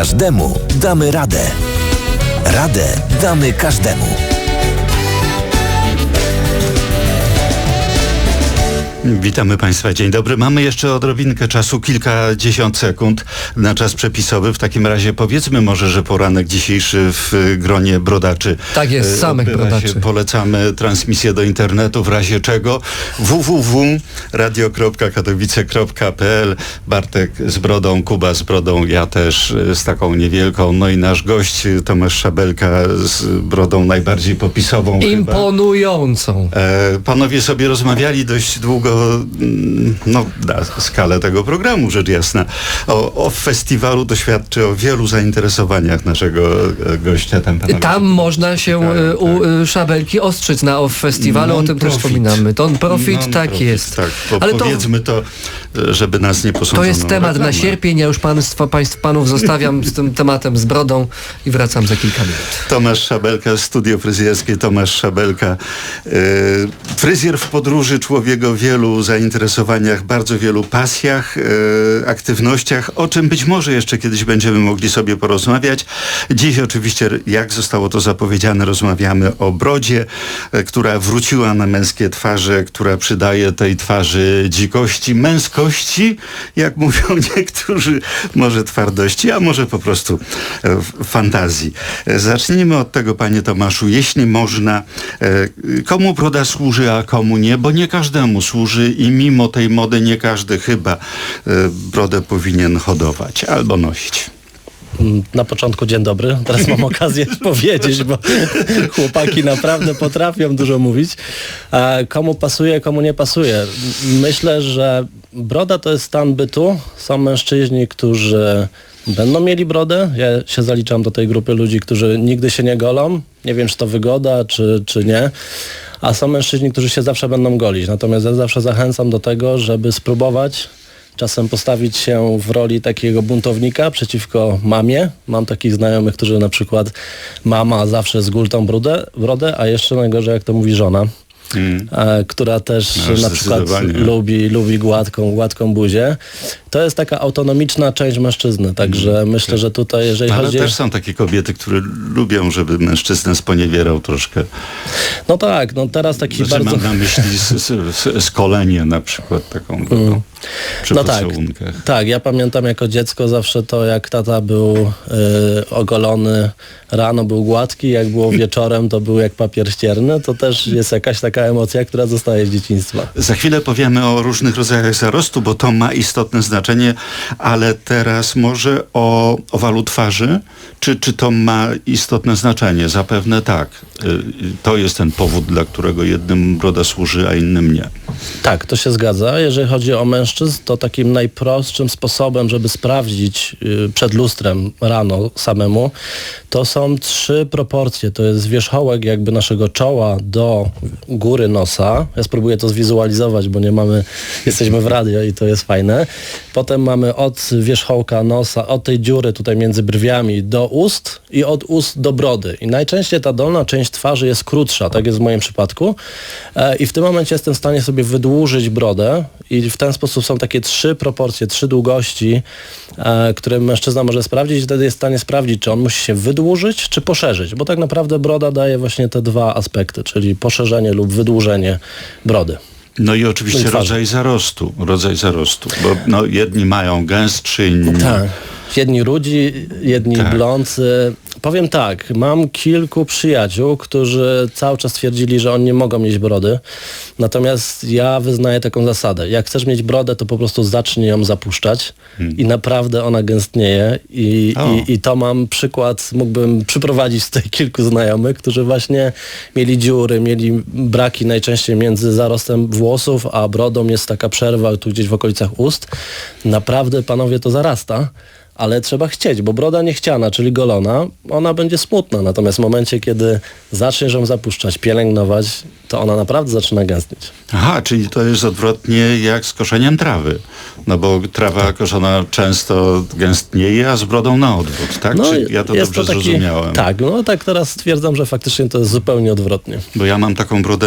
Każdemu damy radę. Radę damy każdemu. Witamy Państwa, dzień dobry. Mamy jeszcze odrobinkę czasu, kilkadziesiąt sekund na czas przepisowy. W takim razie powiedzmy może, że poranek dzisiejszy w gronie brodaczy. Tak jest, e, samych brodaczy. Się. Polecamy transmisję do internetu, w razie czego www.radio.katowice.pl Bartek z brodą, Kuba z brodą, ja też e, z taką niewielką. No i nasz gość Tomasz Szabelka z brodą najbardziej popisową. Imponującą. E, panowie sobie rozmawiali dość długo, no na skalę tego programu, rzecz jasna. O, o festiwalu to świadczy o wielu zainteresowaniach naszego e, gościa. Tam, Tam można się spotykają, y, u tak. y, Szabelki ostrzyc na OFF festiwalu, o tym też wspominamy. To profit, tak Non-profit, jest. Tak, Ale powiedzmy to, e, żeby nas nie posądzono. to jest temat na sierpień. Ja już państwa, państw, panów zostawiam z tym tematem z brodą i wracam za kilka minut. Tomasz Szabelka, studio fryzjerskie Tomasz Szabelka. Yy, fryzjer w podróży, człowiek o wielu zainteresowaniach, bardzo wielu pasjach, yy, aktywnościach, o czym być może jeszcze kiedyś będziemy mogli sobie porozmawiać. Dziś oczywiście, jak zostało to zapowiedziane, rozmawiamy o brodzie, yy, która wróciła na męskie twarze, która przydaje tej twarzy dzikości, męskości, jak mówią niektórzy, może twardości, a może po prostu e, fantazji. E, Zacznijmy od tego, panie Tomaszu, jeśli można, e, komu broda służy, a komu nie, bo nie każdemu służy i mimo tej mody nie każdy chyba brodę powinien hodować albo nosić. Na początku dzień dobry. Teraz mam okazję powiedzieć, bo chłopaki naprawdę potrafią dużo mówić. Komu pasuje, komu nie pasuje. Myślę, że broda to jest stan bytu. Są mężczyźni, którzy będą mieli brodę. Ja się zaliczam do tej grupy ludzi, którzy nigdy się nie golą. Nie wiem, czy to wygoda, czy, czy nie. A są mężczyźni, którzy się zawsze będą golić. Natomiast ja zawsze zachęcam do tego, żeby spróbować czasem postawić się w roli takiego buntownika przeciwko mamie. Mam takich znajomych, którzy na przykład mama zawsze z gultą brodę, brodę, a jeszcze najgorzej jak to mówi żona. E, która też No, na przykład lubi, lubi gładką, gładką buzię. To jest taka autonomiczna część mężczyzny, także myślę, że tutaj jeżeli Ale chodzi... też są takie kobiety, które lubią, żeby mężczyznę sponiewierał troszkę. No tak, no teraz taki Że bardzo... mam na myśli skolenie na przykład taką brodą przy No tak, tak, ja pamiętam jako dziecko zawsze to, jak tata był y, ogolony, rano był gładki, jak było wieczorem, to był jak papier ścierny, to też jest jakaś taka emocja, która zostaje z dzieciństwa. Za chwilę powiemy o różnych rodzajach zarostu, bo to ma istotne znaczenie, ale teraz może o owalu twarzy. Czy, czy to ma istotne znaczenie? Zapewne tak. Y, y, To jest ten powód, dla którego jednym broda służy, a innym nie. Tak, to się zgadza. Jeżeli chodzi o mężczyzn, to takim najprostszym sposobem, żeby sprawdzić y, przed lustrem rano samemu, to są trzy proporcje. To jest wierzchołek jakby naszego czoła do góry nosa. Ja spróbuję to zwizualizować, bo nie mamy, jesteśmy w radio i to jest fajne. Potem mamy od wierzchołka nosa, od tej dziury tutaj między brwiami do ust i od ust do brody. I najczęściej ta dolna część twarzy jest krótsza, tak jest w moim przypadku. E, I w tym momencie jestem w stanie sobie wydłużyć brodę i w ten sposób są takie trzy proporcje, trzy długości, e, które mężczyzna może sprawdzić i wtedy jest w stanie sprawdzić, czy on musi się wydłużyć, czy poszerzyć, bo tak naprawdę broda daje właśnie te dwa aspekty, czyli poszerzenie lub wydłużenie brody. No i oczywiście No i rodzaj zarostu, rodzaj zarostu, bo no, jedni mają gęstszy, inni... Tak. Jedni rudzi, jedni Tak. blądzy. Powiem tak, mam kilku przyjaciół, którzy cały czas twierdzili, że oni nie mogą mieć brody. Natomiast ja wyznaję taką zasadę. Jak chcesz mieć brodę, to po prostu zacznij ją zapuszczać i naprawdę ona gęstnieje. I, i, I to mam przykład, mógłbym przyprowadzić z tych kilku znajomych, którzy właśnie mieli dziury, mieli braki najczęściej między zarostem włosów, a brodą jest taka przerwa tu gdzieś w okolicach ust. Naprawdę panowie to zarasta ale trzeba chcieć, bo broda niechciana, czyli golona, ona będzie smutna. Natomiast w momencie, kiedy zaczniesz ją zapuszczać, pielęgnować, to ona naprawdę zaczyna gęstnieć. Aha, czyli to jest odwrotnie jak z koszeniem trawy. No bo trawa koszona często gęstnieje, a z brodą na odwrót, tak? Czy ja to No, dobrze taki- zrozumiałem? Tak, no tak teraz stwierdzam, że faktycznie to jest zupełnie odwrotnie. Bo ja mam taką brodę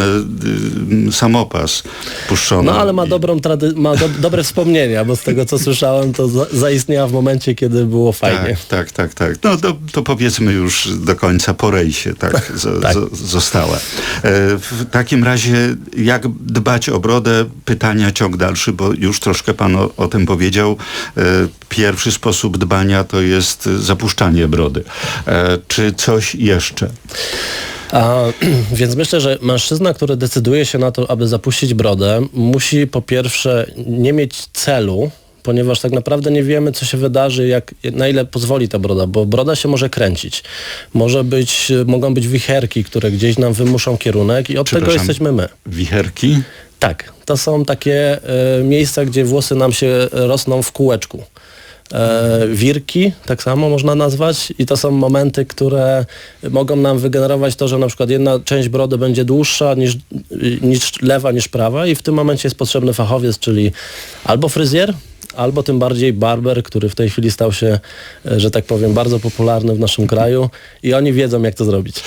y, samopas puszczoną. No ale ma, i- dobrą trady- ma do, dobre wspomnienia, bo z tego co słyszałem, to za, zaistniała w momencie, kiedy było fajnie. Tak, tak, tak, tak. No to, to powiedzmy już do końca po rejsie, tak, Tak. zo, została. E, takim razie jak dbać o brodę? Pytania ciąg dalszy, bo już troszkę pan o, o tym powiedział. E, pierwszy sposób dbania to jest zapuszczanie brody. E, czy coś jeszcze? A, więc myślę, że mężczyzna, który decyduje się na to, aby zapuścić brodę, musi po pierwsze nie mieć celu, ponieważ tak naprawdę nie wiemy, co się wydarzy, jak, na ile pozwoli ta broda, bo broda się może kręcić. Może być, mogą być wicherki, które gdzieś nam wymuszą kierunek i od tego jesteśmy my. Wicherki? Tak, to są takie e, miejsca, gdzie włosy nam się rosną w kółeczku. E, wirki, tak samo można nazwać i to są momenty, które mogą nam wygenerować to, że na przykład jedna część brody będzie dłuższa niż, niż lewa niż prawa i w tym momencie jest potrzebny fachowiec, czyli albo fryzjer, albo tym bardziej barber, który w tej chwili stał się, e, że tak powiem, bardzo popularny w naszym kraju i oni wiedzą jak to zrobić.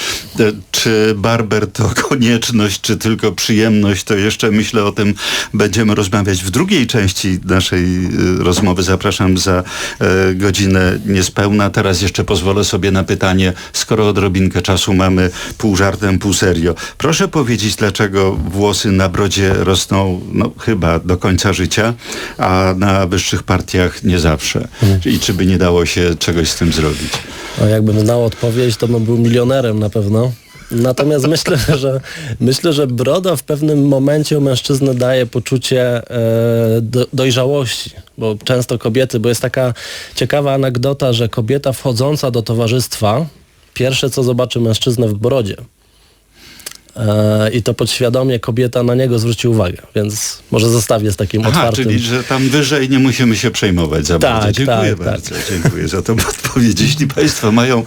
Czy barber to konieczność, czy tylko przyjemność, to jeszcze myślę o tym będziemy rozmawiać w drugiej części naszej e, rozmowy. Zapraszam za e, godzinę niespełna. Teraz jeszcze pozwolę sobie na pytanie, skoro odrobinkę czasu mamy pół żartem, pół serio. Proszę powiedzieć, dlaczego włosy na brodzie rosną no, chyba do końca życia, a na wyższych partiach nie zawsze. I czy by nie dało się czegoś z tym zrobić? No, jakbym znał odpowiedź, to bym był milionerem na pewno. Natomiast myślę, że myślę, że broda w pewnym momencie u mężczyzny daje poczucie e, do, dojrzałości, bo często kobiety, bo jest taka ciekawa anegdota, że kobieta wchodząca do towarzystwa pierwsze co zobaczy mężczyznę w brodzie. E, I to podświadomie kobieta na niego zwróci uwagę, więc może zostawię z takim Aha, otwartym. czyli że tam wyżej nie musimy się przejmować za Tak, bardzo. Dziękuję tak, bardzo. Dziękuję za tą odpowiedź. Jeśli Państwo mają e,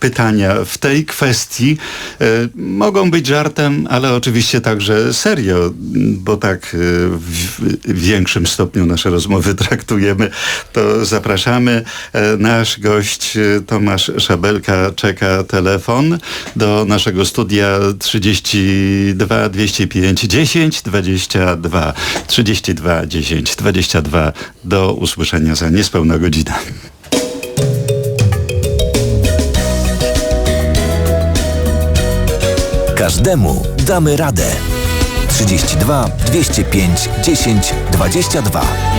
pytania w tej kwestii, e, mogą być żartem, ale oczywiście także serio, bo tak e, w, w większym stopniu nasze rozmowy traktujemy, to zapraszamy. E, nasz gość Tomasz Szabelka czeka telefon do naszego studia 32 205 10 22 32 10 22 do usłyszenia za niespełna godzina. Każdemu damy radę. 32 205 10 22